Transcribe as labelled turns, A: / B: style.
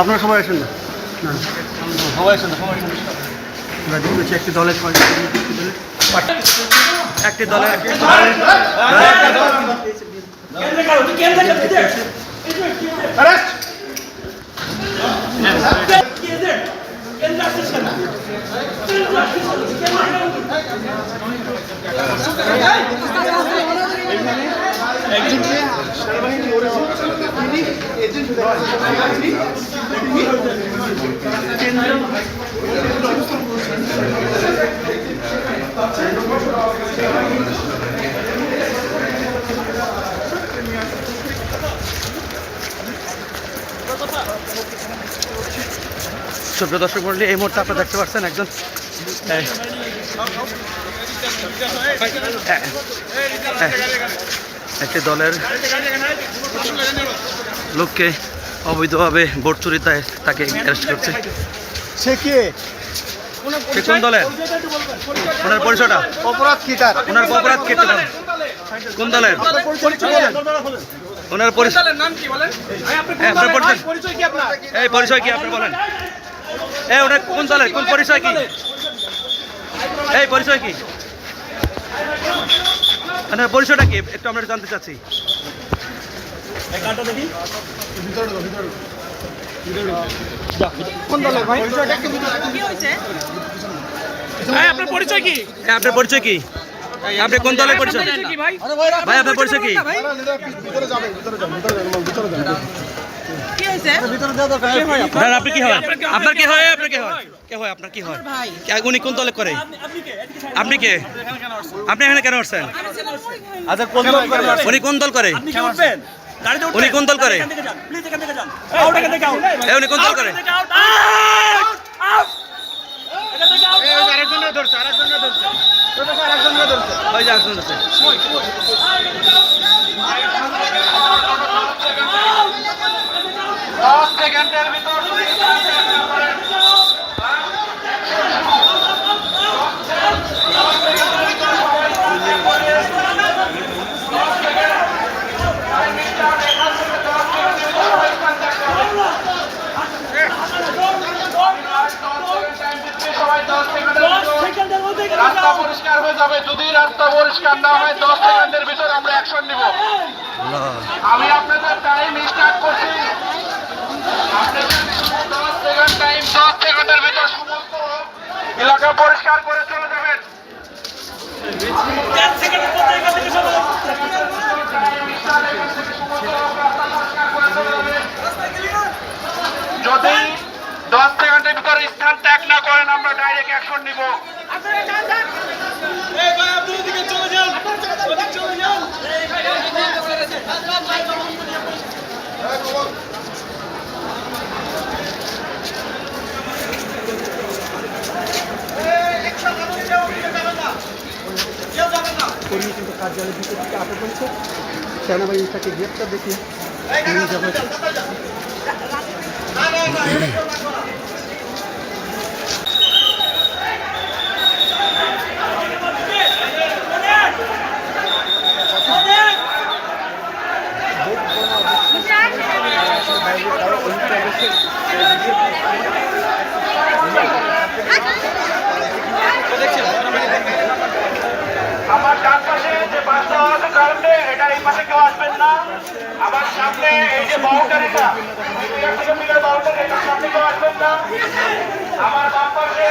A: আপনারা সবাই আসেন না না সবাই আসেন না সবাই আমরা দেখতে পাচ্ছি একটি দলের ছয় একটি দলের একটি সুপ্রিয় দর্শক মন্ডলী এই মুহূর্তে আপনারা দেখতে পাচ্ছেন একজন একটি দলের লোককে অবৈধভাবে ভোট চুরিতায় তাকে অ্যারেস্ট করছে।
B: সে কে?
A: সে কোন দলের? ওনার পরিচয়টা?
B: অপরাধ কি তার?
A: ওনার অপরাধ কেটে কোন দলের? ওনার পরিচয়
C: নাম কি বলেন?
A: হ্যাঁ, আপনার পরিচয়
C: পরিচয় কি আপনার?
A: এই পরিচয় কি আপনি বলেন? এই ওনার কোন দলের? কোন পরিচয় কি? এই পরিচয় কি? ওনার পরিচয়টা কি? একটু আমরা জানতে চাচ্ছি।
B: কোন দলের ভাই?
C: ভাই আপনার পরিচয় কি?
A: আপনার পরিচয় কি? আপনি কোন দলের পরিচয়?
C: ভাই?
A: ভাই আপনার পরিচয় কি?
B: ভিতরে যাবে ভিতরে যাবে ভিতরে যাবে ভিতরে যাবে
D: কি হয়েছে?
B: ভিতরে দেওয়া দরকার
A: দাদা আপনি? কি হয়? আপনার কি হয়? আপনার কি হয়? কে হয়? আপনার কি হয়? উনি কোন দলে করে? আপনি কে? আপনি এখানে কেন আসছেন?
B: আচ্ছা কোন দল
A: উনি কোন দল করে? উনি কোন দল করে উনি কোন দল করে।
C: এখান থেকে আউট আউট আউট এখান থেকে আউট
B: আরেকজনের ধরছে আরেকজনের ধরছে আরেকজনের ধরছে
A: ওই যে আসুন আছে।
C: সেকেন্ডের মধ্যে এখানে
E: রাস্তা পরিষ্কার হয়ে যাবে। যদি রাস্তা পরিষ্কার না হয়, দশ সেকেন্ডের ভিতর আমরা অ্যাকশন নিব। আমি আপনাদের টাইম স্টার্ট করছি। দশ টাইম দশ সেকেন্ডের সমস্ত এলাকা পরিষ্কার করে চলে যাবেন
C: 10 সেকেন্ডের মধ্যে এখান থেকে সবাই
E: যদি দশ সেকেন্ডের ভিতর ত্যাগ না করেন আমরা ডাইরেক্ট অ্যাকশন নিব
C: এই ভাই আপনি ওদিকে চলে যান ওদিকে চলে যান
A: কর্মী কিন্তু কার্যালয়ের ভিতর থেকে আটক হয়েছে সেনাবাহিনী তাকে গ্রেপ্তার দেখে নিয়ে যাবে
E: আমার ডান পাশে যে বাসটা আছে কারণে এটা এই পাশে কেউ আসবেন না। আমার সামনে এই যে বাউন্ডারিটা বাউন্ডারি, এটার সামনে কেউ আসবেন না। আমার বাম পাশে